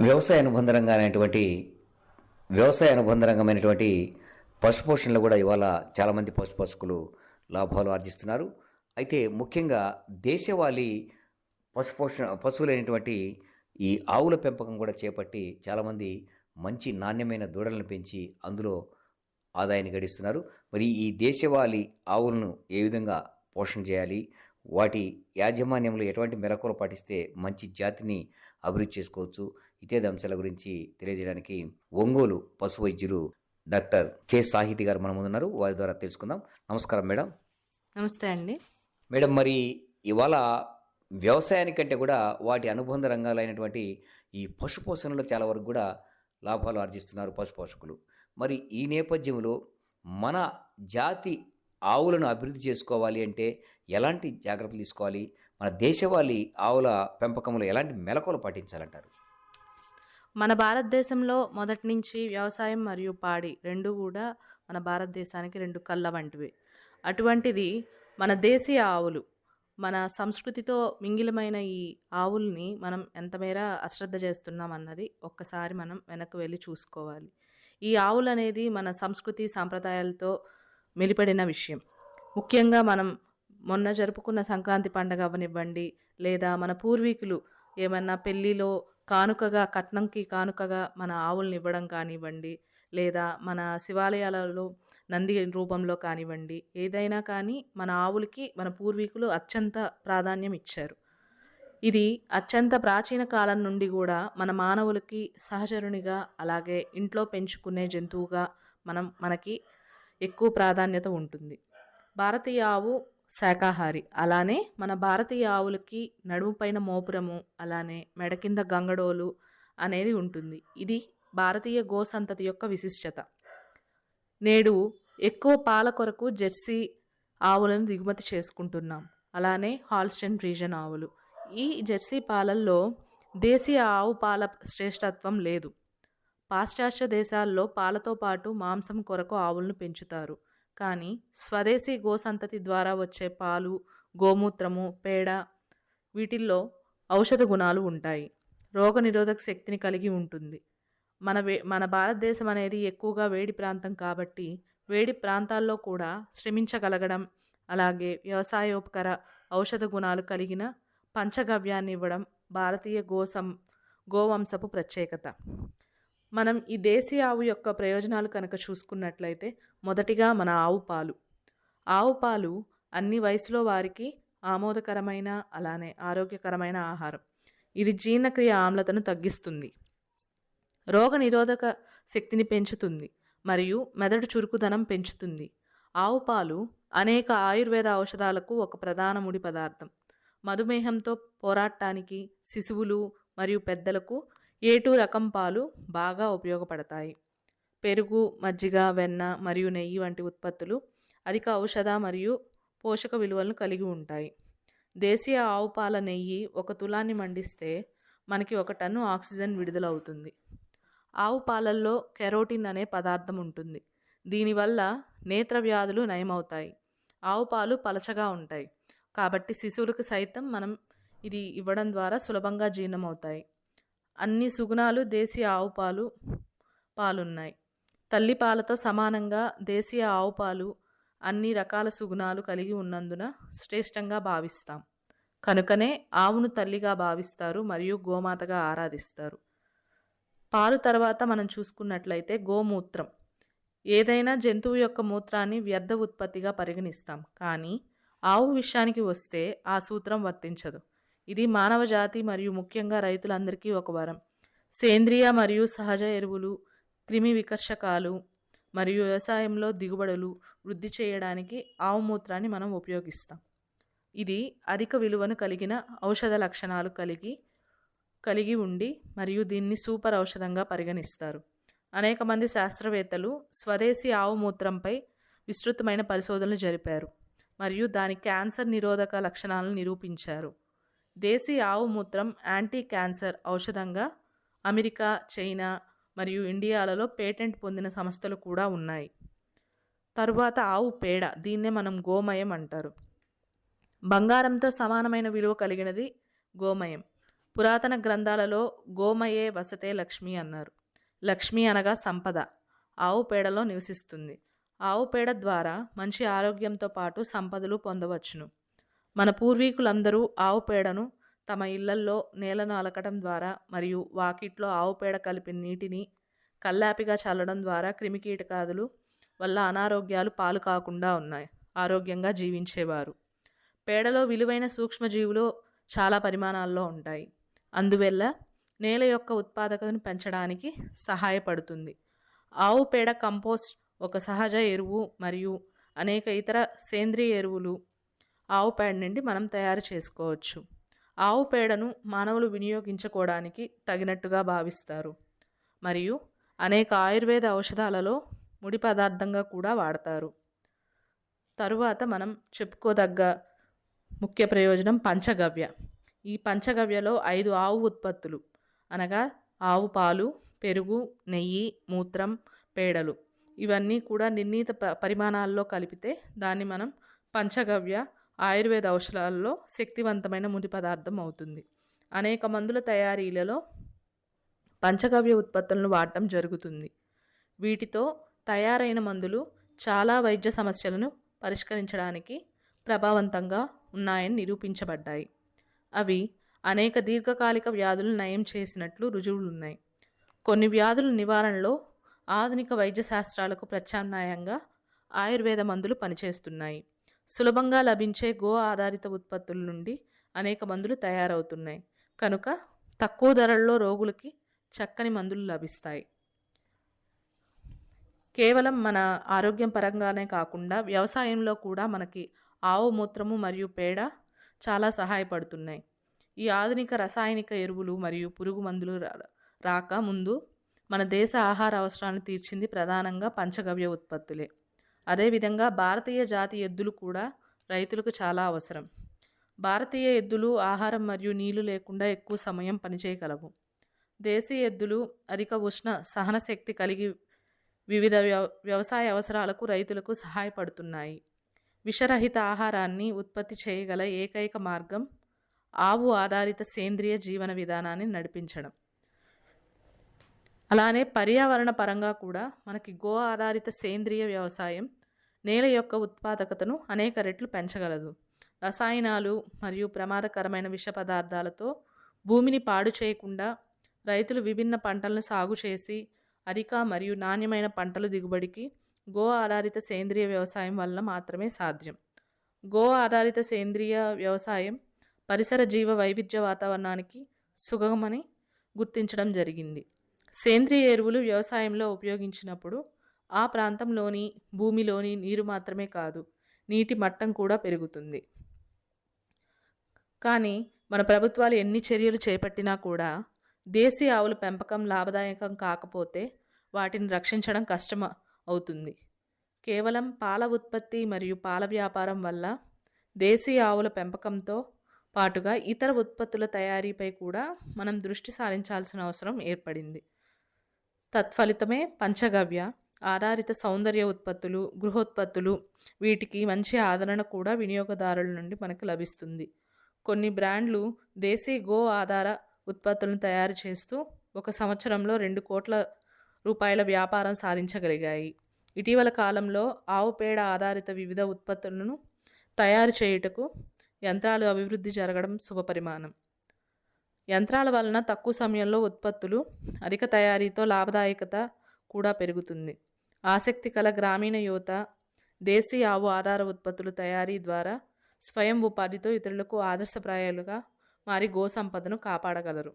వ్యవసాయ అనుబంధ రంగానటువంటి వ్యవసాయ అనుబంధ రంగమైనటువంటి పశుపోషణలో కూడా ఇవాళ చాలామంది పశుపోషకులు లాభాలు ఆర్జిస్తున్నారు. అయితే ముఖ్యంగా దేశవాళీ పశుపోషణ పశువులైనటువంటి ఈ ఆవుల పెంపకం కూడా చేపట్టి చాలామంది మంచి నాణ్యమైన దూడలను పెంచి అందులో ఆదాయాన్ని గడిస్తున్నారు. మరి ఈ దేశవాళీ ఆవులను ఏ విధంగా పోషణ చేయాలి? వాటి యాజమాన్యంలో ఎటువంటి మెలకువలు పాటిస్తే మంచి జాతిని అభివృద్ధి చేసుకోవచ్చు. ఇత్యాది అంశాల గురించి తెలియజేయడానికి ఒంగోలు పశు వైద్యులు డాక్టర్ కె సాహితి గారు మన ముందున్నారు. వారి ద్వారా తెలుసుకుందాం. నమస్కారం మేడం. నమస్తే అండి. మేడం మరి ఇవాళ వ్యవసాయానికంటే కూడా వాటి అనుబంధ రంగాలైనటువంటి ఈ పశుపోషణలో చాలా వరకు కూడా లాభాలు ఆర్జిస్తున్నారు పశుపోషకులు మరి ఈ నేపథ్యంలో మన జాతి ఆవులను అభివృద్ధి చేసుకోవాలి అంటే ఎలాంటి జాగ్రత్తలు తీసుకోవాలి? మన దేశవాళీ ఆవుల పెంపకంలో ఎలాంటి మెలకువలు పాటించాలంటారు? మన భారతదేశంలో మొదటి నుంచి వ్యవసాయం మరియు పాడి రెండు కూడా మన భారతదేశానికి రెండు కళ్ళ వంటివి. అటువంటిది మన దేశీయ ఆవులు మన సంస్కృతితో మింగిలమైన ఈ ఆవుల్ని మనం ఎంతమేర అశ్రద్ధ చేస్తున్నాం అన్నది ఒక్కసారి మనం వెనక్కి వెళ్ళి చూసుకోవాలి. ఈ ఆవులు అనేది మన సంస్కృతి సాంప్రదాయాలతో మెలిపడిన విషయం. ముఖ్యంగా మనం మొన్న జరుపుకున్న సంక్రాంతి పండగ అవ్వనివ్వండి లేదా మన పూర్వీకులు ఏమన్నా పెళ్ళిలో కానుకగా కట్నంకి కానుకగా మన ఆవుల్ని ఇవ్వడం కానివ్వండి లేదా మన శివాలయాలలో నంది రూపంలో కానివ్వండి ఏదైనా కానీ మన ఆవులకి మన పూర్వీకులు అత్యంత ప్రాధాన్యం ఇచ్చారు. ఇది అత్యంత ప్రాచీన కాలం నుండి కూడా మన మానవులకి సహచరునిగా అలాగే ఇంట్లో పెంచుకునే జంతువుగా మనం మనకి ఎక్కువ ప్రాధాన్యత ఉంటుంది. భారతీయ ఆవు శాకాహారి. అలానే మన భారతీయ ఆవులకి నడుము పైన మోపురము అలానే మెడ కింద గంగడోలు అనేది ఉంటుంది. ఇది భారతీయ గోసంతతి యొక్క విశిష్టత. నేడు ఎక్కువ పాల కొరకు జెర్సీ ఆవులను దిగుమతి చేసుకుంటున్నాం. అలానే హాల్స్టన్ ఫ్రీజన్ ఆవులు. ఈ జెర్సీ పాలల్లో దేశీయ ఆవు పాల శ్రేష్టత్వం లేదు. పాశ్చాత్య దేశాల్లో పాలతో పాటు మాంసం కొరకు ఆవులను పెంచుతారు. కానీ స్వదేశీ గోసంతతి ద్వారా వచ్చే పాలు గోమూత్రము పేడ వీటిల్లో ఔషధ గుణాలు ఉంటాయి. రోగనిరోధక శక్తిని కలిగి ఉంటుంది. మన వే మన భారతదేశం అనేది ఎక్కువగా వేడి ప్రాంతం కాబట్టి వేడి ప్రాంతాల్లో కూడా శ్రమించగలగడం అలాగే వ్యవసాయోపకర ఔషధ గుణాలు కలిగిన పంచగవ్యాన్ని ఇవ్వడం భారతీయ గోసం గోవంశపు ప్రత్యేకత. మనం ఈ దేశీయ ఆవు యొక్క ప్రయోజనాలు కనుక చూసుకున్నట్లయితే మొదటిగా మన ఆవు పాలు. ఆవు పాలు అన్ని వయసులో వారికి ఆమోదకరమైన అలానే ఆరోగ్యకరమైన ఆహారం. ఇది జీర్ణక్రియ ఆమ్లతను తగ్గిస్తుంది. రోగ నిరోధక శక్తిని పెంచుతుంది మరియు మెదడు చురుకుదనం పెంచుతుంది. ఆవు పాలు అనేక ఆయుర్వేద ఔషధాలకు ఒక ప్రధాన ముడి పదార్థం. మధుమేహంతో పోరాటానికి శిశువులు మరియు పెద్దలకు ఏటు రకం పాలు బాగా ఉపయోగపడతాయి? పెరుగు మజ్జిగ వెన్న మరియు నెయ్యి వంటి ఉత్పత్తులు అధిక ఔషధ మరియు పోషక విలువలను కలిగి ఉంటాయి. దేశీయ ఆవు పాల నెయ్యి ఒక తులాన్ని మండిస్తే మనకి ఒక టన్ను ఆక్సిజన్ విడుదలవుతుంది. ఆవు పాలల్లో కెరోటిన్ అనే పదార్థం ఉంటుంది. దీనివల్ల నేత్ర వ్యాధులు నయమవుతాయి. ఆవు పాలు పలచగా ఉంటాయి. కాబట్టి శిశువులకు సైతం మనం ఇది ఇవ్వడం ద్వారా సులభంగా జీర్ణమవుతాయి. అన్ని సుగుణాలు దేశీయ ఆవు పాలు పాలున్నాయి. తల్లి పాలతో సమానంగా దేశీయ ఆవు పాలు అన్ని రకాల సుగుణాలు కలిగి ఉన్నందున శ్రేష్టంగా భావిస్తాం. కనుకనే ఆవును తల్లిగా భావిస్తారు మరియు గోమాతగా ఆరాధిస్తారు. పాలు తర్వాత మనం చూసుకున్నట్లయితే గోమూత్రం. ఏదైనా జంతువు యొక్క మూత్రాన్ని వ్యర్థ ఉత్పత్తిగా పరిగణిస్తాం. కానీ ఆవు విషయానికి వస్తే ఆ సూత్రం వర్తించదు. ఇది మానవ జాతి మరియు ముఖ్యంగా రైతులందరికీ ఒక వరం. సేంద్రియ మరియు సహజ ఎరువులు క్రిమి వికర్షకాలు మరియు వ్యవసాయంలో దిగుబడులు వృద్ధి చేయడానికి ఆవు మూత్రాన్ని మనం ఉపయోగిస్తాం. ఇది అధిక విలువను కలిగిన ఔషధ లక్షణాలు కలిగి కలిగి ఉండి మరియు దీన్ని సూపర్ ఔషధంగా పరిగణిస్తారు. అనేక మంది శాస్త్రవేత్తలు స్వదేశీ ఆవు మూత్రంపై విస్తృతమైన పరిశోధనలు జరిపారు మరియు దాని క్యాన్సర్ నిరోధక లక్షణాలను నిరూపించారు. దేశీ ఆవు మూత్రం యాంటీ క్యాన్సర్ ఔషధంగా అమెరికా చైనా మరియు ఇండియాలలో పేటెంట్ పొందిన సంస్థలు కూడా ఉన్నాయి. తరువాత ఆవు పేడ దీన్నే మనం గోమయం అంటారు. బంగారంతో సమానమైన విలువ కలిగినది గోమయం. పురాతన గ్రంథాలలో గోమయే వసతే లక్ష్మి అన్నారు. లక్ష్మి అనగా సంపద. ఆవు పేడలో నివసిస్తుంది. ఆవు పేడ ద్వారా మంచి ఆరోగ్యంతో పాటు సంపదలు పొందవచ్చును. మన పూర్వీకులందరూ ఆవు పేడను తమ ఇళ్ళల్లో నేలను అలకడం ద్వారా మరియు వాకిట్లో ఆవు పేడ కలిపిన నీటిని కల్లాపిగా చల్లడం ద్వారా క్రిమికీటకాదులు వల్ల అనారోగ్యాలు పాలు కాకుండా ఉన్నాయి. ఆరోగ్యంగా జీవించేవారు. పేడలో విలువైన సూక్ష్మజీవులు చాలా పరిమాణాల్లో ఉంటాయి. అందువల్ల నేల యొక్క ఉత్పాదకతను పెంచడానికి సహాయపడుతుంది. ఆవు పేడ కంపోస్ట్ ఒక సహజ ఎరువు మరియు అనేక ఇతర సేంద్రియ ఎరువులు ఆవు పేడ నుండి మనం తయారు చేసుకోవచ్చు. ఆవు పేడను మానవులు వినియోగించుకోవడానికి తగినట్టుగా భావిస్తారు. మరియు అనేక ఆయుర్వేద ఔషధాలలో ముడి పదార్థంగా కూడా వాడతారు. తరువాత మనం చెప్పుకోదగ్గ ముఖ్య ప్రయోజనం పంచగవ్య. ఈ పంచగవ్యలో ఐదు ఆవు ఉత్పత్తులు. అనగా ఆవు పాలు పెరుగు నెయ్యి మూత్రం పేడలు. ఇవన్నీ కూడా నిర్ణీత ప- పరిమాణాల్లో కలిపితే దాన్ని మనం పంచగవ్య ఆయుర్వేద ఔషధాలలో శక్తివంతమైన ముడి పదార్థం అవుతుంది. అనేక మందుల తయారీలలో పంచగవ్య ఉత్పత్తులను వాడటం జరుగుతుంది. వీటితో తయారైన మందులు చాలా వైద్య సమస్యలను పరిష్కరించడానికి ప్రభావవంతంగా ఉన్నాయని నిరూపించబడ్డాయి. అవి అనేక దీర్ఘకాలిక వ్యాధులు నయం చేసినట్లు రుజువులున్నాయి. కొన్ని వ్యాధుల నివారణలో ఆధునిక వైద్య శాస్త్రాలకు ప్రత్యామ్నాయంగా ఆయుర్వేద మందులు పనిచేస్తున్నాయి. సులభంగా లభించే గో ఆధారిత ఉత్పత్తుల నుండి అనేక మందులు తయారవుతున్నాయి. కనుక తక్కువ ధరల్లో రోగులకి చక్కని మందులు లభిస్తాయి. కేవలం మన ఆరోగ్యం పరంగానే కాకుండా వ్యవసాయంలో కూడా మనకి ఆవు మూత్రము మరియు పేడ చాలా సహాయపడుతున్నాయి. ఈ ఆధునిక రసాయనిక ఎరువులు మరియు పురుగు మందులు రాక ముందు మన దేశ ఆహార అవసరాలను తీర్చింది ప్రధానంగా పంచగవ్య ఉత్పత్తులే. అదేవిధంగా భారతీయ జాతి ఎద్దులు కూడా రైతులకు చాలా అవసరం. భారతీయ ఎద్దులు ఆహారం మరియు నీళ్ళు లేకుండా ఎక్కువ సమయం పనిచేయగలవు. దేశీయ ఎద్దులు అధిక ఉష్ణ సహన శక్తి కలిగి వివిధ వ్య వ్యవసాయ అవసరాలకు రైతులకు సహాయపడుతున్నాయి. విషరహిత ఆహారాన్ని ఉత్పత్తి చేయగల ఏకైక మార్గం ఆవు ఆధారిత సేంద్రియ జీవన విధానాన్ని నడిపించడం. అలానే పర్యావరణ పరంగా కూడా మనకి గో ఆధారిత సేంద్రియ వ్యవసాయం నేల యొక్క ఉత్పాదకతను అనేక రెట్లు పెంచగలదు. రసాయనాలు మరియు ప్రమాదకరమైన విష పదార్థాలతో భూమిని పాడు చేయకుండా రైతులు విభిన్న పంటలను సాగు చేసి అధిక మరియు నాణ్యమైన పంటలు దిగుబడికి గో ఆధారిత సేంద్రియ వ్యవసాయం వల్ల మాత్రమే సాధ్యం. గో ఆధారిత సేంద్రియ వ్యవసాయం పరిసర జీవ వైవిధ్య వాతావరణానికి సుగమని గుర్తించడం జరిగింది. సేంద్రియ ఎరువులు వ్యవసాయంలో ఉపయోగించినప్పుడు ఆ ప్రాంతంలోని భూమిలోని నీరు మాత్రమే కాదు నీటి మట్టం కూడా పెరుగుతుంది. కానీ మన ప్రభుత్వాలు ఎన్ని చర్యలు చేపట్టినా కూడా దేశీ ఆవుల పెంపకం లాభదాయకం కాకపోతే వాటిని రక్షించడం కష్టం అవుతుంది. కేవలం పాల ఉత్పత్తి మరియు పాల వ్యాపారం వల్ల దేశీయ ఆవుల పెంపకంతో పాటుగా ఇతర ఉత్పత్తుల తయారీపై కూడా మనం దృష్టి సారించాల్సిన అవసరం ఏర్పడింది. తత్ఫలితమే పంచగవ్య. ఆధారిత సౌందర్య ఉత్పత్తులు గృహోత్పత్తులు వీటికి మంచి ఆదరణ కూడా వినియోగదారుల నుండి మనకు లభిస్తుంది. కొన్ని బ్రాండ్లు దేశీ గో ఆధార ఉత్పత్తులను తయారు చేస్తూ ఒక సంవత్సరంలో రెండు కోట్ల రూపాయల వ్యాపారం సాధించగలిగాయి. ఇటీవల కాలంలో ఆవు పేడ ఆధారిత వివిధ ఉత్పత్తులను తయారు చేయుటకు యంత్రాలు అభివృద్ధి జరగడం శుభపరిమాణం. యంత్రాల వలన తక్కువ సమయంలో ఉత్పత్తులు అధిక తయారీతో లాభదాయకత కూడా పెరుగుతుంది. ఆసక్తి కల గ్రామీణ యువత దేశీయ ఆవు ఆధార ఉత్పత్తుల తయారీ ద్వారా స్వయం ఉపాధితో ఇతరులకు ఆదర్శప్రాయాలుగా మారి గో సంపదను కాపాడగలరు.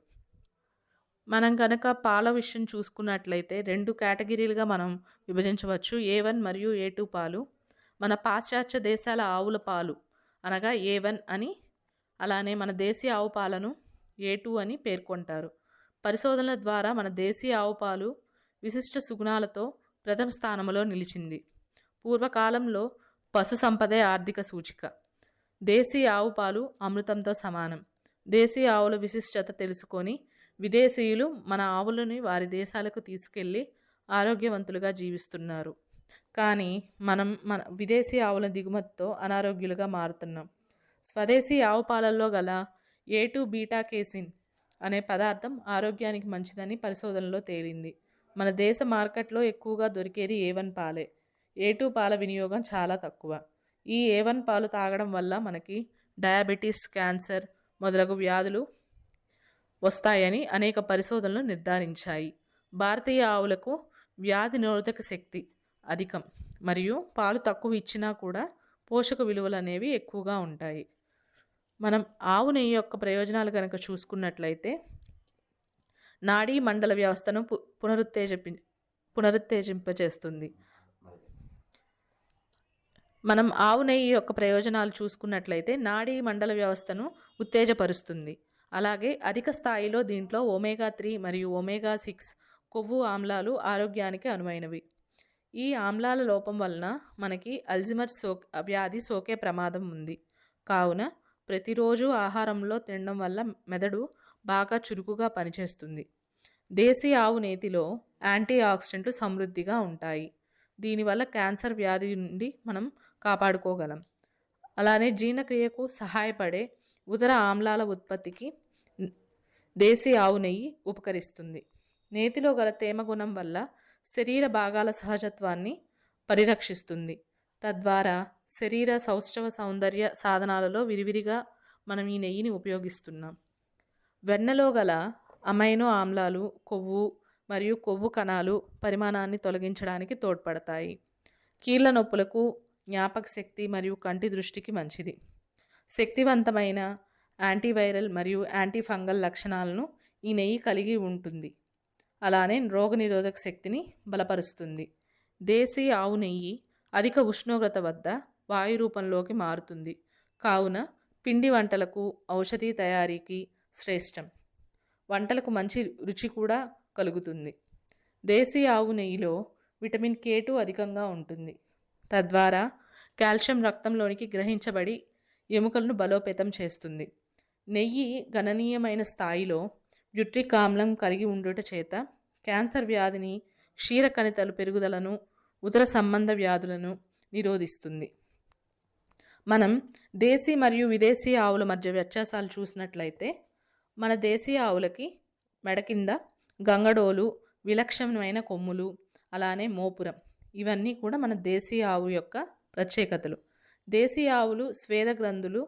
మనం కనుక పాల విషయం చూసుకున్నట్లయితే రెండు కేటగిరీలుగా మనం విభజించవచ్చు. ఏ వన్ మరియు ఏ టూ పాలు. మన పాశ్చాత్య దేశాల ఆవుల పాలు అనగా ఏ వన్ అని అలానే మన దేశీయ ఆవు పాలను ఏ టూ అని పేర్కొంటారు. పరిశోధనల ద్వారా మన దేశీయ ఆవు పాలు విశిష్ట సుగుణాలతో ప్రథమ స్థానంలో నిలిచింది. పూర్వకాలంలో పశు సంపదే ఆర్థిక సూచిక. దేశీయ ఆవు పాలు అమృతంతో సమానం. దేశీయ ఆవుల విశిష్టత తెలుసుకొని విదేశీయులు మన ఆవులని వారి దేశాలకు తీసుకెళ్ళి ఆరోగ్యవంతులుగా జీవిస్తున్నారు. కానీ మనం మన విదేశీ ఆవుల దిగుమతితో అనారోగ్యులుగా మారుతున్నాం. స్వదేశీ ఆవు పాలల్లో గల ఏ టూ బీటా కేసిన్ అనే పదార్థం ఆరోగ్యానికి మంచిదని పరిశోధనలో తేలింది. మన దేశ మార్కెట్లో ఎక్కువగా దొరికేది ఏ వన్ పాలే. ఏ టూ పాల వినియోగం చాలా తక్కువ. ఈ ఏ వన్ పాలు తాగడం వల్ల మనకి డయాబెటీస్ క్యాన్సర్ మొదలగు వ్యాధులు వస్తాయని అనేక పరిశోధనలు నిర్ధారించాయి. భారతీయ ఆవులకు వ్యాధి నిరోధక శక్తి అధికం. మరియు పాలు తక్కువ ఇచ్చినా కూడా పోషక విలువలు అనేవి ఎక్కువగా ఉంటాయి. మనం ఆవు నెయ్యి యొక్క ప్రయోజనాలు కనుక చూసుకున్నట్లయితే నాడీ మండల వ్యవస్థను పు పునరుత్తేజపి పునరుత్తేజింపచేస్తుంది. మనం ఆవు నెయ్యి యొక్క ప్రయోజనాలు చూసుకున్నట్లయితే నాడీ మండల వ్యవస్థను ఉత్తేజపరుస్తుంది. అలాగే అధిక స్థాయిలో దీంట్లో ఒమేగా త్రీ మరియు ఒమేగా సిక్స్ కొవ్వు ఆమ్లాలు ఆరోగ్యానికి అనువైనవి. ఈ ఆమ్లాల లోపం వలన మనకి అల్జిమర్ సో వ్యాధి సోకే ప్రమాదం ఉంది. కావున ప్రతిరోజు ఆహారంలో తినడం వల్ల మెదడు బాగా చురుకుగా పనిచేస్తుంది. దేశీ ఆవు నేతిలో యాంటీ ఆక్సిడెంట్లు సమృద్ధిగా ఉంటాయి. దీనివల్ల క్యాన్సర్ వ్యాధి నుండి మనం కాపాడుకోగలం. అలానే జీర్ణక్రియకు సహాయపడే ఉదర ఆమ్లాల ఉత్పత్తికి దేశీ ఆవు నెయ్యి ఉపకరిస్తుంది. నేతిలో గల తేమ గుణం వల్ల శరీర భాగాల సహజత్వాన్ని పరిరక్షిస్తుంది. తద్వారా శరీర సౌష్ఠవ సౌందర్య సాధనాలలో విరివిరిగా మనం ఈ నెయ్యిని ఉపయోగిస్తున్నాం. వెన్నలో గల అమైనో ఆమ్లాలు కొవ్వు మరియు కొవ్వు కణాలు పరిమాణాన్ని తొలగించడానికి తోడ్పడతాయి. కీళ్ళ నొప్పులకు జ్ఞాపక శక్తి మరియు కంటి దృష్టికి మంచిది. శక్తివంతమైన యాంటీవైరల్ మరియు యాంటీఫంగల్ లక్షణాలను ఈ నెయ్యి కలిగి ఉంటుంది. అలానే రోగనిరోధక శక్తిని బలపరుస్తుంది. దేశీ ఆవు నెయ్యి అధిక ఉష్ణోగ్రత వద్ద వాయు రూపంలోకి మారుతుంది. కావున పిండి వంటలకు ఔషధి తయారీకి శ్రేష్టం. వంటలకు మంచి రుచి కూడా కలుగుతుంది. దేశీ ఆవు నెయ్యిలో విటమిన్ కే టూ అధికంగా ఉంటుంది. తద్వారా కాల్షియం రక్తంలోనికి గ్రహించబడి ఎముకలను బలోపేతం చేస్తుంది. నెయ్యి గణనీయమైన స్థాయిలో యుట్రిక్ ఆమ్లం కలిగి ఉండుట చేత క్యాన్సర్ వ్యాధిని క్షీర కణితలు పెరుగుదలను ఉదర సంబంధ వ్యాధులను నిరోధిస్తుంది. మనం దేశీ మరియు విదేశీ ఆవుల మధ్య వ్యత్యాసాలు చూసినట్లయితే మన దేశీ ఆవులకి మెడ కింద గంగడోలు విలక్షణమైన కొమ్ములు అలానే మోపురం. ఇవన్నీ కూడా మన దేశీ ఆవు యొక్క ప్రత్యేకతలు. దేశీ ఆవులు స్వేద గ్రంథులు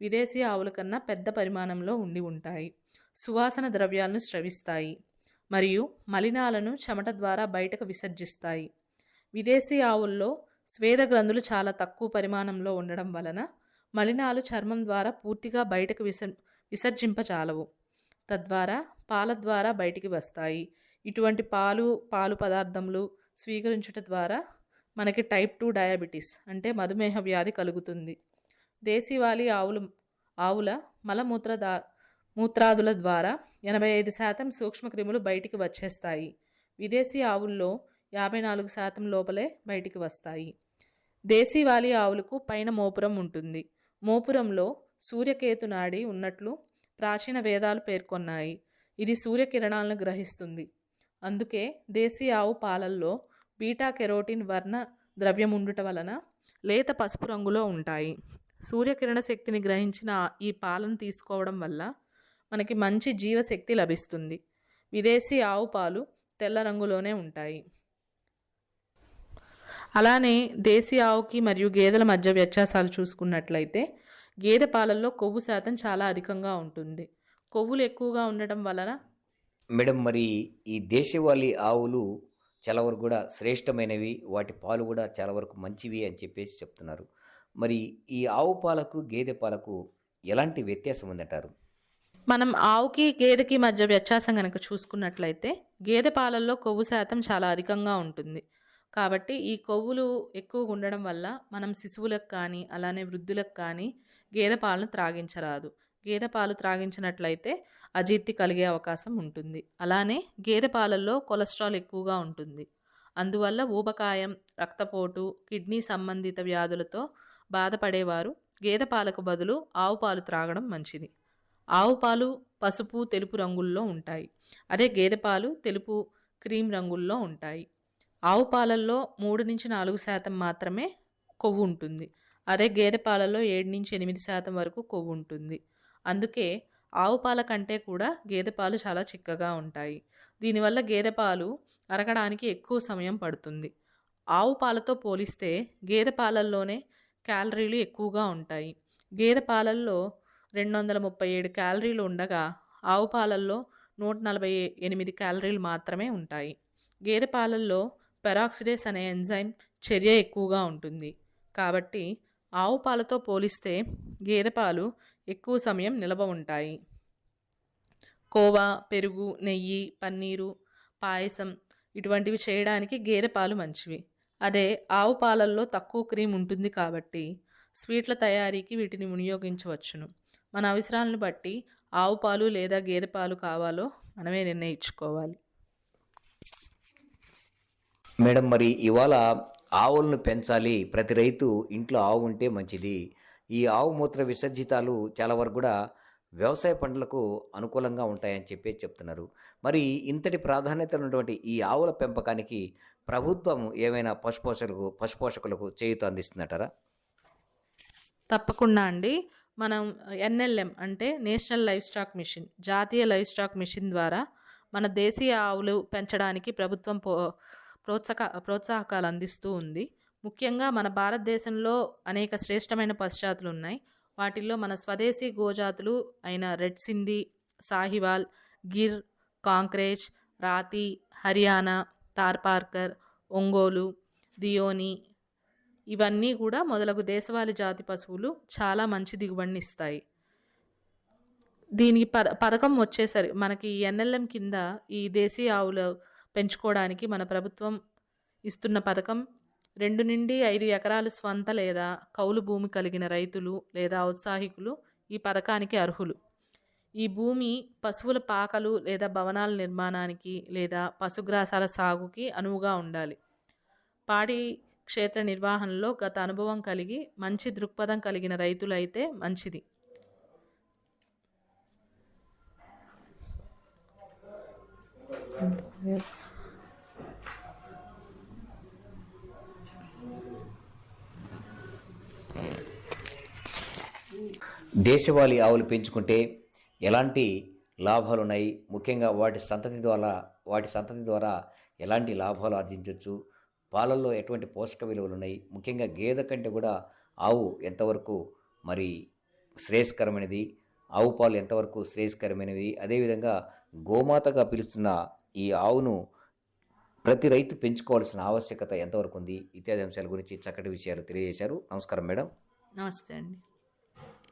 విదేశీ ఆవుల కన్నా పెద్ద పరిమాణంలో ఉండి ఉంటాయి. సువాసన ద్రవ్యాలను స్రవిస్తాయి మరియు మలినాలను చెమట ద్వారా బయటకు విసర్జిస్తాయి. విదేశీ ఆవుల్లో స్వేద గ్రంథులు చాలా తక్కువ పరిమాణంలో ఉండడం వలన మలినాలు చర్మం ద్వారా పూర్తిగా బయటకు విస విసర్జింపచాలవు తద్వారా పాల ద్వారా బయటికి వస్తాయి. ఇటువంటి పాలు పాలు పదార్థములు స్వీకరించుట ద్వారా మనకి టైప్ టూ డయాబెటీస్ అంటే మధుమేహ వ్యాధి కలుగుతుంది. దేశీవాళీ ఆవులు ఆవుల మలమూత్ర దా మూత్రాదుల ద్వారా ఎనభై ఐదు శాతం సూక్ష్మక్రిములు బయటికి వచ్చేస్తాయి. విదేశీ ఆవుల్లో యాభై నాలుగు శాతం లోపలే బయటికి వస్తాయి. దేశీవాలి ఆవులకు పైన మోపురం ఉంటుంది. మోపురంలో సూర్యకేతు నాడి ఉన్నట్లు ప్రాచీన వేదాలు పేర్కొన్నాయి. ఇది సూర్యకిరణాలను గ్రహిస్తుంది. అందుకే దేశీ ఆవు పాలల్లో బీటా కెరోటిన్ వర్ణ ద్రవ్యం ఉండుట వలన లేత పసుపు రంగులో ఉంటాయి. సూర్యకిరణ శక్తిని గ్రహించిన ఈ పాలను తీసుకోవడం వల్ల మనకి మంచి జీవశక్తి లభిస్తుంది. విదేశీ ఆవు పాలు తెల్ల రంగులోనే ఉంటాయి. అలానే దేశీ ఆవుకి మరియు గేదెల మధ్య వ్యత్యాసాలు చూసుకున్నట్లయితే గేదె పాలల్లో కొవ్వు శాతం చాలా అధికంగా ఉంటుంది. కొవ్వులు ఎక్కువగా ఉండటం వలన మేడం మరి ఈ దేశవాళీ ఆవులు చాలా వరకు కూడా శ్రేష్టమైనవి వాటి పాలు కూడా చాలా వరకు మంచివి అని చెప్పేసి చెప్తున్నారు. మరి ఈ ఆవు పాలకు గేదె పాలకు ఎలాంటి వ్యత్యాసం ఉందంటారు? మనం ఆవుకి గేదెకి మధ్య వ్యత్యాసం కనుక చూసుకున్నట్లయితే గేదె పాలల్లో కొవ్వు శాతం చాలా అధికంగా ఉంటుంది. కాబట్టి ఈ కొవ్వులు ఎక్కువగా ఉండడం వల్ల మనం శిశువులకు కానీ అలానే వృద్ధులకు కానీ గేదె పాలను త్రాగించరాదు. గేదె పాలు త్రాగించినట్లయితే అజీర్తి కలిగే అవకాశం ఉంటుంది. అలానే గేదె పాలల్లో కొలెస్ట్రాల్ ఎక్కువగా ఉంటుంది. అందువల్ల ఊబకాయం రక్తపోటు కిడ్నీ సంబంధిత వ్యాధులతో బాధపడేవారు గేదె పాలకు బదులు ఆవు పాలు త్రాగడం మంచిది. ఆవు పాలు పసుపు తెలుపు రంగుల్లో ఉంటాయి. అదే గేదె పాలు తెలుపు క్రీమ్ రంగుల్లో ఉంటాయి. ఆవు పాలల్లో మూడు నుంచి నాలుగు శాతం మాత్రమే కొవ్వు ఉంటుంది. అదే గేదె పాలలో ఏడు నుంచి ఎనిమిది శాతం వరకు కొవ్వు ఉంటుంది. అందుకే ఆవు పాల కంటే కూడా గేదె పాలు చాలా చిక్కగా ఉంటాయి. దీనివల్ల గేదె పాలు అరగడానికి ఎక్కువ సమయం పడుతుంది. ఆవు పాలతో పోలిస్తే గేదె పాలల్లోనే క్యాలరీలు ఎక్కువగా ఉంటాయి. గేదె పాలల్లో రెండు వందల ముప్పై ఏడు క్యాలరీలు ఉండగా ఆవు పాలల్లో నూట నలభై ఎనిమిది క్యాలరీలు మాత్రమే ఉంటాయి. గేదె పాలల్లో పెరాక్సిడేస్ అనే ఎంజైమ్ చర్య ఎక్కువగా ఉంటుంది. కాబట్టి ఆవు పాలతో పోలిస్తే గేదె పాలు ఎక్కువ సమయం నిలవ ఉంటాయి. కోవా పెరుగు నెయ్యి పన్నీరు పాయసం ఇటువంటివి చేయడానికి గేదె పాలు మంచివి. అదే ఆవు పాలల్లో తక్కువ క్రీమ్ ఉంటుంది కాబట్టి స్వీట్ల తయారీకి వీటిని వినియోగించవచ్చును. మన అవసరాలను బట్టి ఆవు పాలు లేదా గేదె పాలు కావాలో మనమే నిర్ణయించుకోవాలి. మేడం మరి ఇవాళ ఆవులను పెంచాలి. ప్రతి రైతు ఇంట్లో ఆవు ఉంటే మంచిది. ఈ ఆవు మూత్ర విసర్జితాలు చాలా వరకు కూడా వ్యవసాయ పంటలకు అనుకూలంగా ఉంటాయని చెప్పి చెప్తున్నారు. మరి ఇంతటి ప్రాధాన్యత ఉన్నటువంటి ఈ ఆవుల పెంపకానికి ప్రభుత్వం ఏమైనా పశుపోషకులకు పశుపోషకులకు చేయుత అందిస్తుందటారా? తప్పకుండా అండి. మనం ఎన్ఎల్ఎం అంటే నేషనల్ లైఫ్ స్టాక్ మిషన్ జాతీయ లైఫ్ స్టాక్ మిషన్ ద్వారా మన దేశీయ ఆవులు పెంచడానికి ప్రభుత్వం పో ప్రోత్సాహ ప్రోత్సాహకాలు అందిస్తూ ఉంది. ముఖ్యంగా మన భారతదేశంలో అనేక శ్రేష్టమైన పశ్చాతులు ఉన్నాయి వాటిల్లో మన స్వదేశీ గోజాతులు అయిన రెడ్ సింధి సాహివాల్ గిర్ కాంక్రేజ్ రాతి హర్యానా తార్పార్కర్ ఒంగోలు దియోని ఇవన్నీ కూడా మొదలగు దేశవాళీ జాతి పశువులు చాలా మంచి దిగుబడిని ఇస్తాయి. దీనికి పద పథకం వచ్చేసరి మనకి ఎన్ఎల్ఎం కింద ఈ దేశీయ ఆవులు పెంచుకోవడానికి మన ప్రభుత్వం ఇస్తున్న పథకం రెండు నుండి ఐదు ఎకరాలు స్వంత లేదా కౌలు భూమి కలిగిన రైతులు లేదా ఔత్సాహికులు ఈ పథకానికి అర్హులు. ఈ భూమి పశువుల పాకలు లేదా భవనాల నిర్మాణానికి లేదా పశుగ్రాసాల సాగుకి అనువుగా ఉండాలి. పాడి క్షేత్ర నిర్వహణలో గత అనుభవం కలిగి మంచి దృక్పథం కలిగిన రైతులైతే మంచిది. Hmm. దేశవాళీ ఆవులు పెంచుకుంటే ఎలాంటి లాభాలు ఉన్నాయి ముఖ్యంగా వాటి సంతతి ద్వారా వాటి సంతతి ద్వారా ఎలాంటి లాభాలు ఆర్జించవచ్చు పాలల్లో ఎటువంటి పోషక విలువలు ఉన్నాయి ముఖ్యంగా గేదె కంటే కూడా ఆవు ఎంతవరకు మరి శ్రేయస్కరమైనది? ఆవు పాలు ఎంతవరకు శ్రేయస్కరమైనవి? అదేవిధంగా గోమాతగా పిలుస్తున్న ఈ ఆవును ప్రతి రైతు పెంచుకోవాల్సిన ఆవశ్యకత ఎంతవరకు ఉంది? ఇత్యాది అంశాల గురించి చక్కటి విషయాలు తెలియజేశారు. నమస్కారం మేడం. నమస్తే అండి.